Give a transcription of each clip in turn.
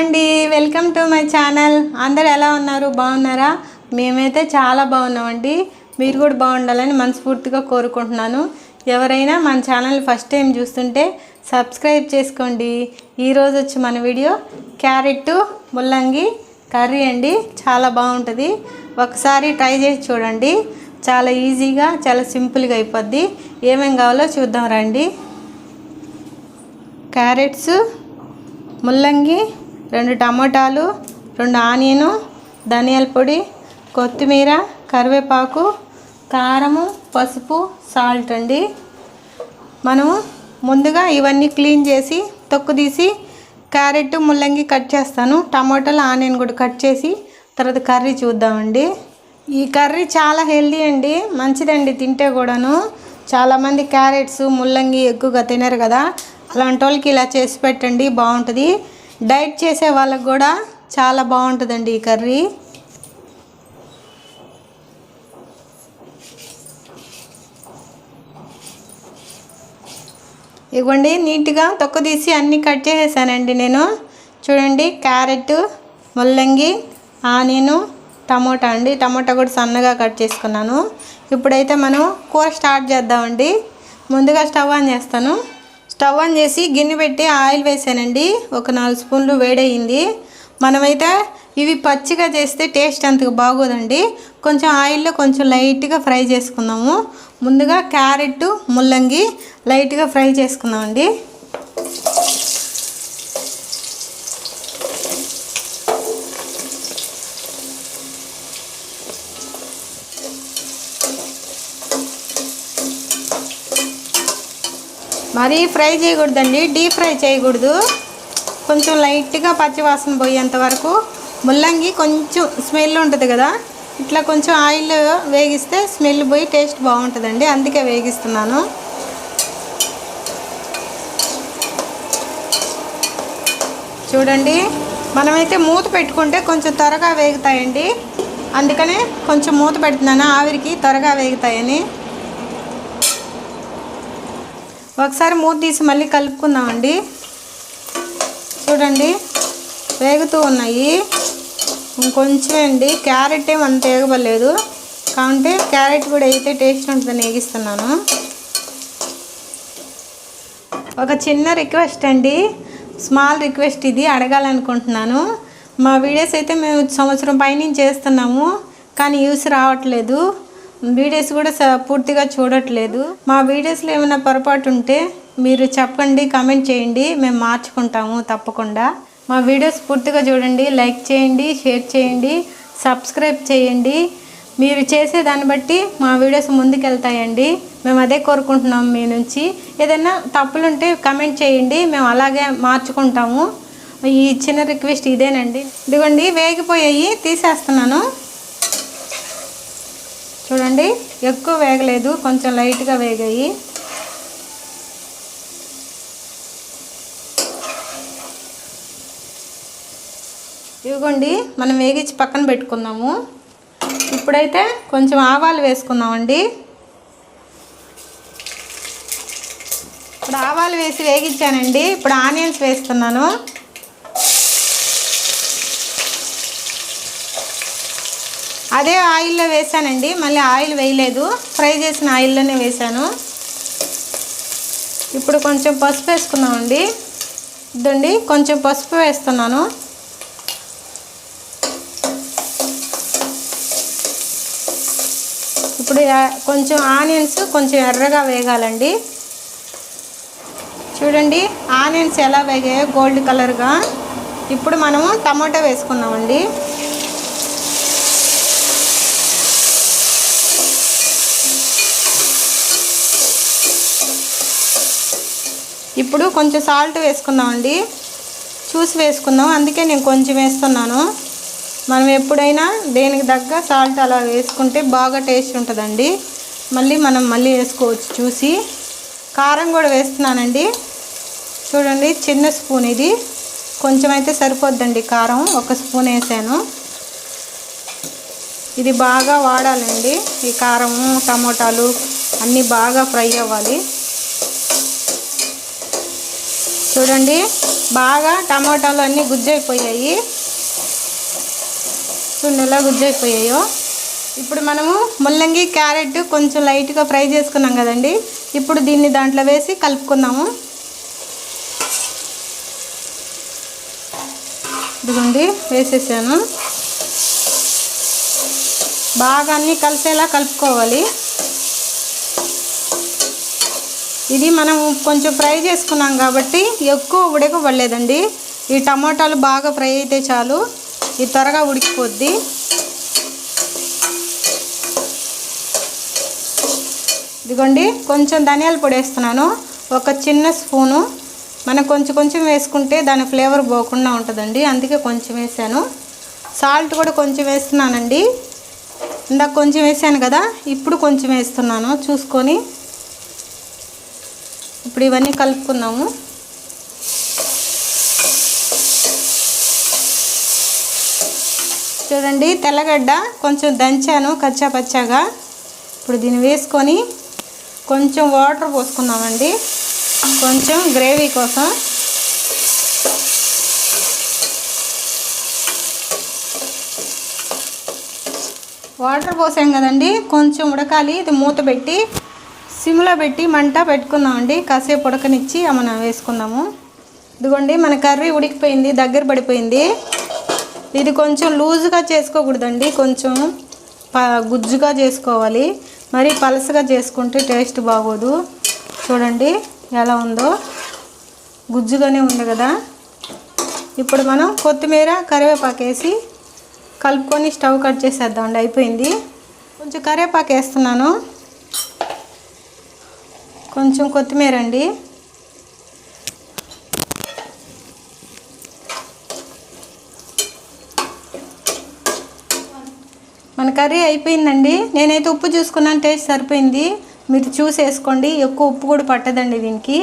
అండి. Welcome to my channel అందరు ఎలా ఉన్నారు? బాగున్నారా? మేమైతే చాలా బాగున్నామండి. మీరు కూడా బాగుండాలని మనస్ఫూర్తిగా కోరుకుంటున్నాను. ఎవరైనా మన ఛానల్ ఫస్ట్ టైం చూస్తుంటే సబ్స్క్రైబ్ చేసుకోండి. ఈరోజు వచ్చి మన వీడియో క్యారెట్ ముల్లంగి కర్రీ అండి. చాలా బాగుంటుంది. ఒకసారి ట్రై చేసి చూడండి. చాలా ఈజీగా చాలా సింపుల్గా అయిపోద్ది. ఏమేం కావాలో చూద్దాం రండి. క్యారెట్స్ ముల్లంగి రెండు టమాటాలు రెండు ఆనియను ధనియాల పొడి కొత్తిమీర కరివేపాకు కారము పసుపు సాల్ట్ అండి. మనము ముందుగా ఇవన్నీ క్లీన్ చేసి తొక్కు తీసి క్యారెట్ ముల్లంగి కట్ చేస్తాను. టమాటాలు ఆనియన్ కూడా కట్ చేసి తర్వాత కర్రీ చూద్దామండి. ఈ కర్రీ చాలా హెల్దీ అండి మంచిదండి తింటే కూడాను. చాలామంది క్యారెట్స్ ముల్లంగి ఎక్కువగా తినరు కదా. అలాంటి వాళ్ళకి ఇలా చేసి పెట్టండి బాగుంటుంది. డైట్ చేసే వాళ్ళకి కూడా చాలా బాగుంటుందండి ఈ కర్రీ. ఇవ్వండి నీట్గా తొక్క తీసి అన్నీ కట్ చేసేసానండి నేను. చూడండి క్యారెట్ ముల్లంగి ఆనియను టమోటా అండి. టమోటా కూడా సన్నగా కట్ చేసుకున్నాను. ఇప్పుడైతే మనం కూర స్టార్ట్ చేద్దామండి. ముందుగా స్టవ్ ఆన్ చేస్తాను. స్టవ్ ఆన్ చేసి గిన్నె పెట్టి ఆయిల్ వేసానండి. ఒక నాలుగు స్పూన్లు వేడయింది. మనమైతే ఇవి పచ్చిగా చేస్తే టేస్ట్ అంతగా బాగోదండి. కొంచెం ఆయిల్లో కొంచెం లైట్గా ఫ్రై చేసుకుందాము. ముందుగా క్యారెట్ ముల్లంగి లైట్గా ఫ్రై చేసుకుందామండి. మరీ ఫ్రై చేయకూడదండి డీప్ ఫ్రై చేయకూడదు. కొంచెం లైట్గా పచ్చివాసన పోయేంత వరకు ముల్లంగి కొంచెం స్మెల్ ఉంటుంది కదా ఇట్లా కొంచెం ఆయిల్ వేగిస్తే స్మెల్ పోయి టేస్ట్ బాగుంటుందండి అందుకే వేగిస్తున్నాను. చూడండి మనమైతే మూత పెట్టుకుంటే కొంచెం త్వరగా వేగుతాయండి. అందుకనే కొంచెం మూత పెడుతున్నాను ఆవిరికి త్వరగా వేగుతాయని. ఒకసారి మూత తీసి మళ్ళీ కలుపుకుందామండి చూడండి వేగుతూ ఉన్నాయి. ఇంకొంచెం అండి క్యారెట్ ఏం అంత వేగబలేదు కాబట్టి క్యారెట్ కూడా అయితే టేస్ట్ ఉంటుందని వేగిస్తున్నాను ఒక చిన్న రిక్వెస్ట్ అండి స్మాల్ రిక్వెస్ట్ ఇది అడగాలనుకుంటున్నాను. మా వీడియోస్ అయితే మేము సంవత్సరం పైనుంచి చేస్తున్నాము కానీ యూస్ రావట్లేదు. వీడియోస్ కూడా స- పూర్తిగా చూడట్లేదు. మా వీడియోస్లో ఏమైనా పొరపాటు ఉంటే మీరు చెప్పండి కామెంట్ చేయండి. మేము మార్చుకుంటాము తప్పకుండా. మా వీడియోస్ పూర్తిగా చూడండి లైక్ చేయండి షేర్ చేయండి సబ్స్క్రైబ్ చేయండి. మీరు చేసే దాన్ని బట్టి మా వీడియోస్ ముందుకెళ్తాయండి. మేము అదే కోరుకుంటున్నాం మీ నుంచి. ఏదైనా తప్పులుంటే కమెంట్ చేయండి మేము అలాగే మార్చుకుంటాము. ఈ చిన్న రిక్వెస్ట్ ఇదేనండి. ఇదిగోండి వేగిపోయాయి తీసేస్తున్నాను. చూడండి. ఎక్కువ వేగలేదు కొంచెం లైట్గా వేగాయి. ఇదిగోండి మనం వేగించి పక్కన పెట్టుకుందాము. ఇప్పుడైతే కొంచెం ఆవాలు వేసుకుందామండి. ఇప్పుడు ఆవాలు వేసి వేగించానండి. ఇప్పుడు ఆనియన్స్ వేస్తున్నాను. అదే ఆయిల్లో వేసానండి మళ్ళీ ఆయిల్ వేయలేదు. ఫ్రై చేసిన ఆయిల్లోనే వేసాను. ఇప్పుడు కొంచెం పసుపు వేసుకున్నామండి ఇదండి కొంచెం పసుపు వేస్తున్నాను. ఇప్పుడు కొంచెం ఆనియన్స్ కొంచెం ఎర్రగా వేగాలండి. చూడండి ఆనియన్స్ ఎలా వేగాయో గోల్డ్ కలర్గా. ఇప్పుడు మనము టమాటా వేసుకున్నామండి ఇప్పుడు కొంచెం సాల్ట్ వేసుకుందామండి. చూసి వేసుకుందాం. అందుకే నేను కొంచెం వేస్తున్నాను. మనం ఎప్పుడైనా దేనికి తగ్గ సాల్ట్ అలా వేసుకుంటే బాగా టేస్ట్ ఉంటుందండి. మళ్ళీ మనం మళ్ళీ వేసుకోవచ్చు చూసి. కారం కూడా వేస్తున్నానండి. చూడండి చిన్న స్పూన్ ఇది. కొంచెం అయితే సరిపోద్దండి కారం. ఒక స్పూన్ వేసాను. ఇది బాగా వాడాలండి. ఈ కారము టమోటాలు అన్నీ బాగా ఫ్రై అవ్వాలి. చూడండి బాగా టమాటాలు అన్నీ గుజ్జైపోయాయి. చూడండి ఎలా గుజ్జైపోయాయో. ఇప్పుడు మనము ముల్లంగి క్యారెట్ కొంచెం లైట్గా ఫ్రై చేసుకున్నాం కదండి. ఇప్పుడు దీన్ని దాంట్లో వేసి కలుపుకుందాము. ఇదిగోండి వేసేసాను. బాగా అన్నీ కలిసేలా కలుపుకోవాలి. ఇది మనం కొంచెం ఫ్రై చేసుకున్నాం కాబట్టి ఎక్కువ ఉడకబడలేదండి. ఈ టమాటాలు బాగా ఫ్రై అయితే చాలు. ఇది త్వరగా ఉడికిపోద్ది. ఇదిగోండి కొంచెం ధనియాల పొడి వేస్తున్నాను. ఒక చిన్న స్పూను. మనం కొంచెం కొంచెం వేసుకుంటే దాని ఫ్లేవర్ పోకుండా ఉంటుందండి. అందుకే కొంచెం వేసాను. సాల్ట్ కూడా కొంచెం వేస్తున్నానండి. ఇందాక కొంచెం వేసాను కదా ఇప్పుడు కొంచెం వేస్తున్నాను చూసుకొని. ఇప్పుడు ఇవన్నీ కలుపుకున్నాము చూడండి తెల్లగడ్డ కొంచెం దంచాను కచ్చా పచ్చాగా ఇప్పుడు దీన్ని వేసుకొని కొంచెం వాటర్ పోసుకున్నామండి కొంచెం గ్రేవీ కోసం. వాటర్ పోసాం కదండి కొంచెం ఉడకాలి ఇది మూత పెట్టి సిమ్లో పెట్టి మంట పెట్టుకుందామండి. కాసేపు ఉడకనిచ్చి మనం వేసుకుందాము. ఇదిగోండి మన కర్రీ ఉడికిపోయింది దగ్గర పడిపోయింది. ఇది కొంచెం లూజుగా చేసుకోకూడదండి కొంచెం ప గుజ్జుగా చేసుకోవాలి. మరీ పలసగా చేసుకుంటే టేస్ట్ బాగోదు. చూడండి ఎలా ఉందో. గుజ్జుగానే ఉంది కదా. ఇప్పుడు మనం కొత్తిమీర కరివేపాకు వేసి కలుపుకొని స్టవ్ కట్ చేసేద్దామండి. అయిపోయింది. కొంచెం కరివేపాకు వేస్తున్నాను. కొంచెం కొత్తిమీర అండి. మన కర్రీ అయిపోయిందండి. నేనైతే ఉప్పు చూసుకున్నాను టేస్ట్ సరిపోయింది. మీరు చూసేసుకోండి ఎక్కువ ఉప్పు కూడా పట్టదండి దీనికి.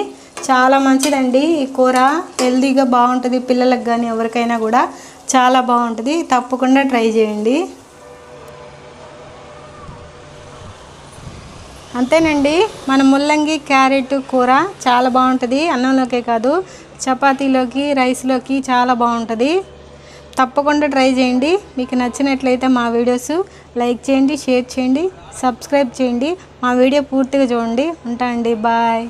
చాలా మంచిదండి ఈ కూర. హెల్తీగా బాగుంటుంది పిల్లలకు కానీ ఎవరికైనా కూడా. చాలా బాగుంటుంది. తప్పకుండా ట్రై చేయండి. అంతేనండి మన ముల్లంగి క్యారెట్ కూర చాలా బాగుంటుంది. అన్నంలోకే కాదు చపాతీలోకి రైస్లోకి చాలా బాగుంటుంది. తప్పకుండా ట్రై చేయండి. మీకు నచ్చినట్లయితే మా వీడియోస్ లైక్ చేయండి షేర్ చేయండి సబ్స్క్రైబ్ చేయండి. మా వీడియో పూర్తిగా చూడండి. ఉంటా అండి బాయ్.